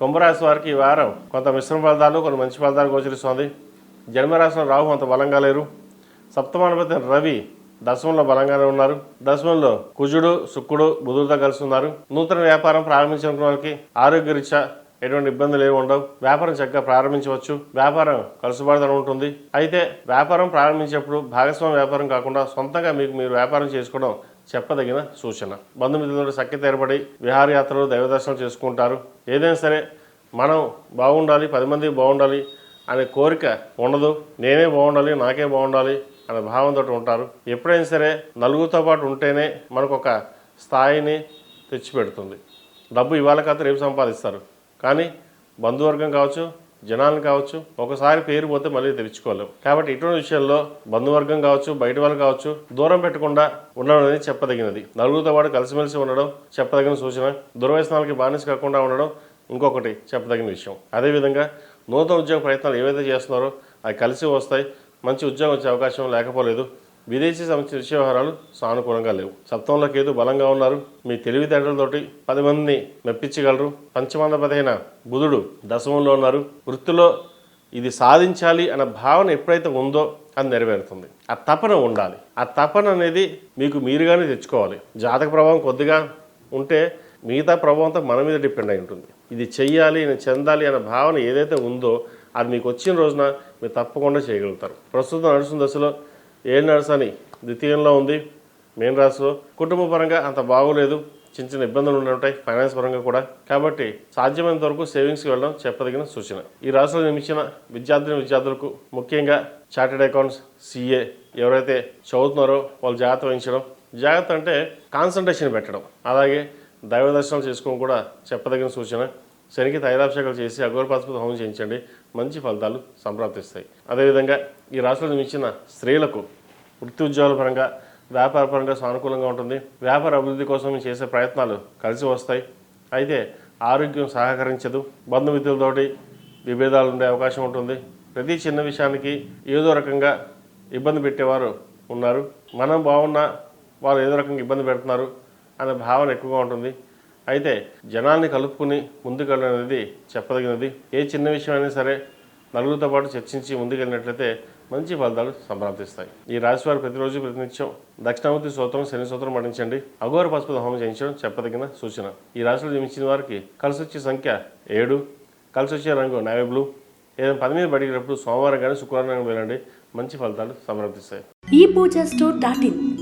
కుంభరాశి వారికి ఈ వారం కొంత మిశ్రమ ఫలితాలు కొన్ని మంచి ఫలితాలు గోచరిస్తోంది జన్మరాశిలో రాహు అంత బలంగా లేరు. సప్తమానపతి రవి దశమంలో బలంగానే ఉన్నారు. దశమంలో కుజుడు శుక్రుడు బుధుడితో కలిసి ఉన్నారు. నూతన వ్యాపారం ప్రారంభించిన వారికి ఆరోగ్యరీత్యా ఎటువంటి ఇబ్బందులు ఏమి ఉండవు. వ్యాపారం చక్కగా ప్రారంభించవచ్చు. వ్యాపారం కలుసుబాటుతనం ఉంటుంది. అయితే వ్యాపారం ప్రారంభించేప్పుడు భాగస్వామి వ్యాపారం కాకుండా సొంతంగా మీకు మీరు వ్యాపారం చేసుకోవడం చెప్పదగిన సూచన. బంధుమిత్రులతో సఖ్యత ఏర్పడి విహారయాత్రలు దైవదర్శనం చేసుకుంటారు. ఏదైనా సరే మనం బాగుండాలి పది మంది బాగుండాలి అనే కోరిక ఉండదు. నేనే బాగుండాలి నాకే బాగుండాలి అనే భావంతో ఉంటారు. ఎప్పుడైనా సరే నలుగురితో పాటు ఉంటేనే మనకు ఒక స్థాయిని తెచ్చిపెడుతుంది. డబ్బు ఇవాళ కాదు రేపు సంపాదిస్తారు. కానీ బంధువర్గం కావచ్చు జనాలను కావచ్చు ఒకసారి పేరు పోతే మళ్ళీ తెరుచుకోలేం. కాబట్టి ఇటువంటి విషయాల్లో బంధువర్గం కావచ్చు బయట వాళ్ళు కావచ్చు దూరం పెట్టకుండా ఉండడం అనేది చెప్పదగినది. నలుగురితో పాటు కలిసిమెలిసి ఉండడం చెప్పదగిన సూచన. దుర్వ్యసనాలకి బానిస కాకుండా ఉండడం ఇంకొకటి చెప్పదగిన విషయం. అదేవిధంగా నూతన ఉద్యోగ ప్రయత్నాలు ఏవైతే చేస్తున్నారో అవి కలిసి వస్తాయి. మంచి ఉద్యోగం వచ్చే అవకాశం లేకపోలేదు. విదేశీ సంస్థ విషయ వ్యవహారాలు సానుకూలంగా లేవు. సప్తంలో కేతు బలంగా ఉన్నారు. మీ తెలివితేటలతోటి పది మందిని మెప్పించగలరు. పంచమందపదైన బుధుడు దశమంలో ఉన్నారు. వృత్తిలో ఇది సాధించాలి అన్న భావన ఎప్పుడైతే ఉందో అది నెరవేరుతుంది. ఆ తపన ఉండాలి. ఆ తపన అనేది మీకు మీరుగానే తెచ్చుకోవాలి. జాతక ప్రభావం కొద్దిగా ఉంటే మిగతా ప్రభావంతో మన మీద డిపెండ్ అయి ఉంటుంది. ఇది చెయ్యాలి నేను చెందాలి అనే భావన ఏదైతే ఉందో అది మీకు వచ్చిన రోజున మీరు తప్పకుండా చేయగలుగుతారు. ప్రస్తుతం నడుస్తున్న దశలో ఏ నడుసని ద్వితీయంలో ఉంది. మెయిన్ రాశిలో. కుటుంబ పరంగా అంత బాగోలేదు. చిన్న చిన్న ఇబ్బందులు ఉంటాయి. ఫైనాన్స్ పరంగా కూడా. కాబట్టి సాధ్యమైనంత వరకు సేవింగ్స్కి వెళ్ళడం చెప్పదగిన సూచన. ఈ రాశిలో నిర్మించిన విద్యార్థిని విద్యార్థులకు ముఖ్యంగా చార్టెడ్ అకౌంట్స్ సిఏ ఎవరైతే చదువుతున్నారో వాళ్ళు జాగ్రత్త వహించడం. జాగ్రత్త అంటే కాన్సన్ట్రేషన్ పెట్టడం. అలాగే దైవ దర్శనం చేసుకోవడం కూడా చెప్పదగిన సూచన. శనికి తైలాభిషేకాలు చేసి అఘోరపాస్పద హోమం చేయించండి. మంచి ఫలితాలు సంప్రాప్తిస్తాయి. అదేవిధంగా ఈ రాష్ట్రంలో ఇచ్చిన స్త్రీలకు వృత్తి ఉద్యోగాల పరంగా వ్యాపార పరంగా సానుకూలంగా ఉంటుంది. వ్యాపార అభివృద్ధి కోసం చేసే ప్రయత్నాలు కలిసి వస్తాయి. అయితే ఆరోగ్యం సహకరించదు. బంధుమిత్రులతోటి విభేదాలు ఉండే అవకాశం ఉంటుంది. ప్రతి చిన్న విషయానికి ఏదో రకంగా ఇబ్బంది పెట్టేవారు ఉన్నారు. మనం బాగున్నా వాళ్ళు ఏదో రకంగా ఇబ్బంది పెడుతున్నారు అనే భావన ఎక్కువగా ఉంటుంది. అయితే జనాల్ని కలుపుకుని ముందుకెళ్ళడం అనేది చెప్పదగినది. ఏ చిన్న విషయమైనా సరే నలుగురితో పాటు చర్చించి ముందుకెళ్ళినట్లయితే మంచి ఫలితాలు సంప్రాప్తిస్తాయి. ఈ రాశివారు ప్రతిరోజు ప్రతినిత్యం దక్షిణామూర్తి స్తోత్రం శని స్తోత్రం పఠించండి. అఘోర పసుపు హోమం చేయించడం చెప్పదగిన సూచన. ఈ రాశిలో జమించిన వారికి కలిసి వచ్చే సంఖ్య ఏడు కలిసి వచ్చే రంగు నావీ బ్లూ. ఏదైనా పని మీద బడిగినప్పుడు సోమవారం కానీ శుక్రవారం కానీ వెళ్ళండి. మంచి ఫలితాలు సంప్రాప్తిస్తాయి. ఈ పూజ స్టోర్ డాట్ ఇన్.